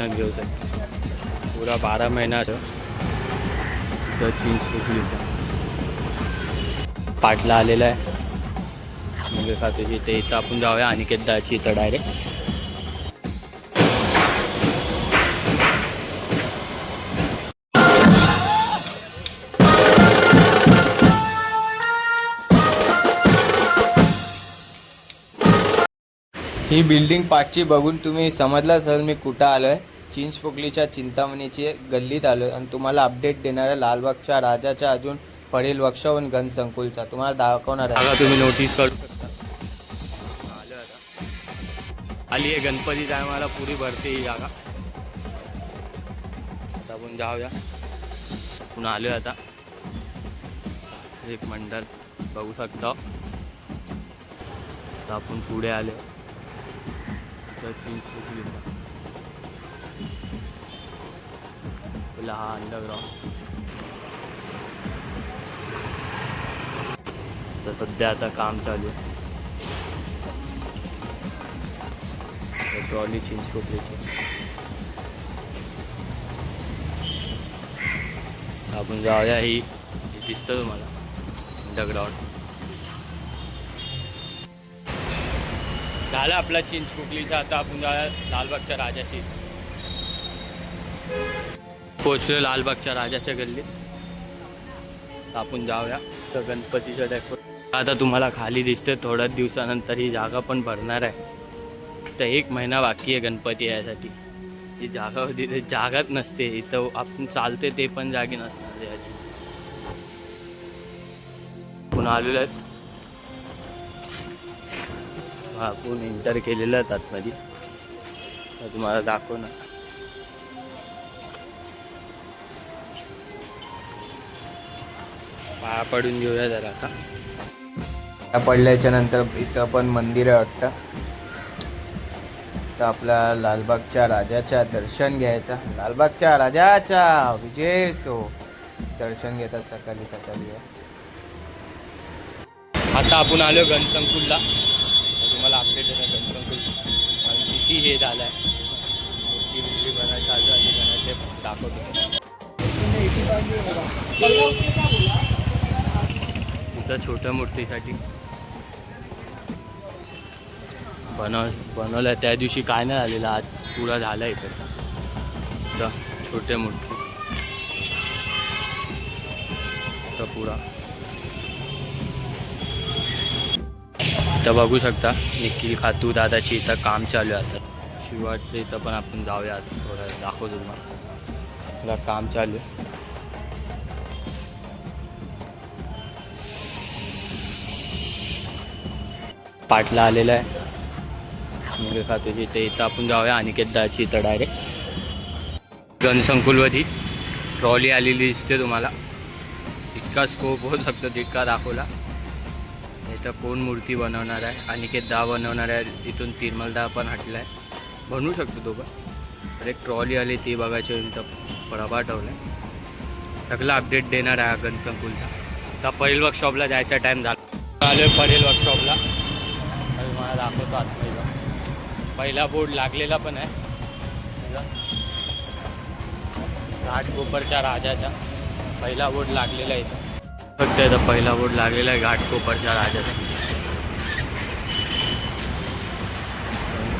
दर्शन घेऊ शकतो पुरा बारा महिना तर चिंचपोकलीचा पाटला आलेला आहे मग खात्याची ते इथं आपण जाऊया आणि अनिकेत जायची इथं डायरेक्ट ही बिल्डिंग पाचची बघून तुम्ही समजला सर मी कुठं आलो आहे चिंचपोकलीच्या चिंतामणीची गल्लीत आलो आहे आणि तुम्हाला अपडेट देणाऱ्या लालबागच्या राजाच्या अजून पडेल वक्षवन गण संकुलचा. तुम्हाला दाखवणार आहे. तुम्ही नोटीस करू शकता. आलो आता आली आहे गणपती टायमाला पुरी भरते ही जागा. आता आपण जाऊया. पुन्हा आलो आता. एक मंडळ बघू शकता. आपण पुढे आलो तर चिंचपोकली हा अंडरग्राऊंड तर सध्या आता काम चालू आहे ट्रॉली ट्रॉली चिंचपोकलीची आपण जाऊया ही ही दिसतं तुम्हाला अंडरग्राऊंड झालं आपला चिंचपोकलीचा आता आपण जाऊया लालबागच्या राजाची. पोचलो लालबागच्या राजाच्या गल्लीत. आपण जाऊया. तर गणपतीच्या डेकोर आता तुम्हाला खाली दिसते थोड्याच दिवसानंतर ही जागा पण भरणार आहे. तर एक महिना बाकी आहे गणपती यासाठी ही जागा होती ते जागाच नसते. इथं आपण चालते ते पण जागी नसणार याची. आपण आलेलो आहेत? आपण एंटर केलेलं आहेत आतमध्ये? तुम्हाला दाखव ना. पाया पडून घेऊया जरा आता. पाया पडल्याच्या नंतर इथं पण मंदिर आहे वाटतं. तर आपल्या लालबागच्या राजाच्या दर्शन घ्यायचा. लालबागच्या राजाच्या विजय सो. दर्शन घेतात सकाळी सकाळी. आता आपण आलो गणसंकुलला तर तुम्हाला अपडेट आहे गणसंकुल आणि किती हे झालं आहे मूर्ती बिर्ती बनायचं आजू आधी बनायचे दाखवतो इथं छोट्या मूर्तीसाठी. बनव बनवलं त्या दिवशी काय नाही झालेलं आज पुरा झालं इकडं इथं छोट्या मूर्ती. पुरा इथं बघू शकता निखिल खातू दादाची इथं काम चालू आहे आता. शिवाचं इथं पण आपण जाऊया थोडं दाखवतो तुम्हाला. काम चालू आहे. पाटला आलेला आहे. निखिल खातूची इथे इथं आपण जाऊया अनिकेत दाची इथं डायरेक्ट गणसंकुलवरती ट्रॉली आलेली दिसते तुम्हाला. इतका स्कोप होऊ शकतो तितका दाखवला. इथं कोण मूर्ती बनवणार आहे? अनिकेत दा बनवणार आहे. तिथून तिरमलदा पण हटला आहे बनवू शकतो तो पण एक ट्रॉली आली ती बघायची तर प्रभा ठेवला आहे सगळं अपडेट देणार आहे हा गणसंकुलचा आता पहिल वर्कशॉपला जायचा टाईम झाला. आलो आहे वर्कशॉपला मला दाखवतो आतमध्ये. जाऊन. पहिला बोर्ड लागलेला पण आहे. बघा. घाटकोपरच्या राजाचा. पहिला बोर्ड लागलेला आहे इथं. फक्त इथं पहिला बोर्ड लागलेला आहे घाटकोपरच्या राजाचा.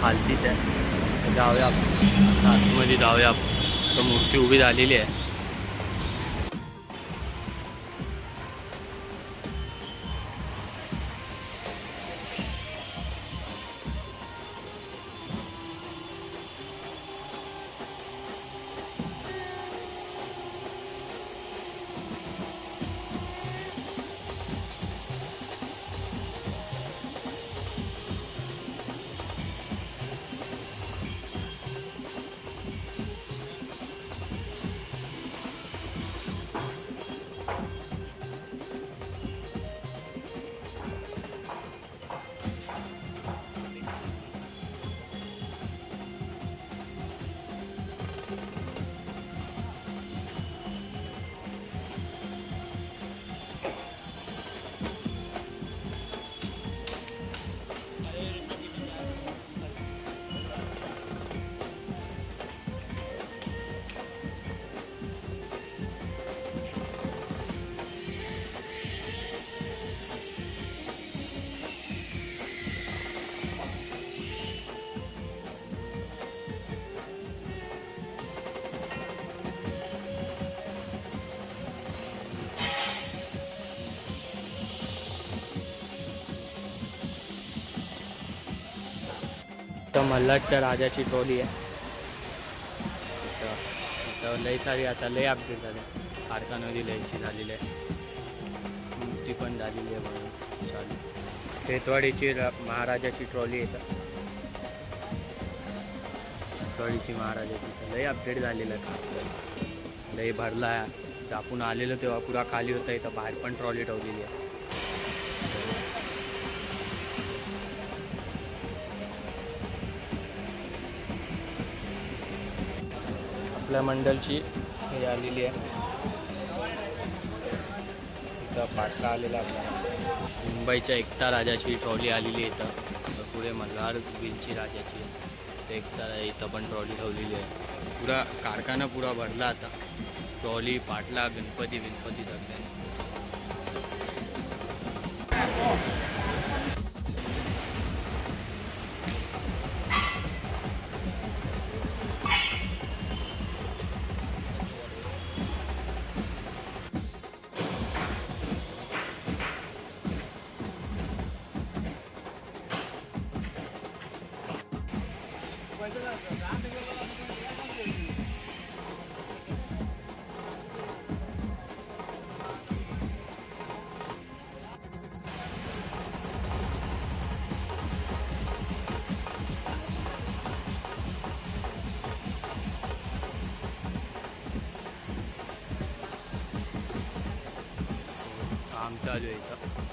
खालतीच आहे. जाऊया आपण. आतमध्ये जाऊया आपण. मूर्ती उभी झालेली आहे. इथं मल्हारच्या राजाची ट्रॉली आहे. इथं इथं लई सारी आता लई अपडेट झाले. कारखानमध्ये लयची झालेली आहे. मूर्ती पण झालेली आहे म्हणून चालू खेतवाडीची महाराजाची ट्रॉली येतं खेतवाडीची महाराजाची लई अपडेट झालेलं आहे कारखाना लई भरला आहे. तर आपण आलेलो तेव्हा पुरा खाली होता. इथं बाहेर पण ट्रॉली ठेवलेली आहे. आपल्या मंडलची हे आलेली आहे. इथं पाटला आलेला आपल्याला. मुंबईच्या एकता राजाची ट्रॉली आलेली आहे इथं. तर पुढे मल्हार बिलची राजाची तर एकता इथं पण ट्रॉली ठेवलेली आहे. पुरा कारखाना पुरा भरला आता. ट्रॉली पाटला गणपती गणपती सगळे काम चालू आहे इथं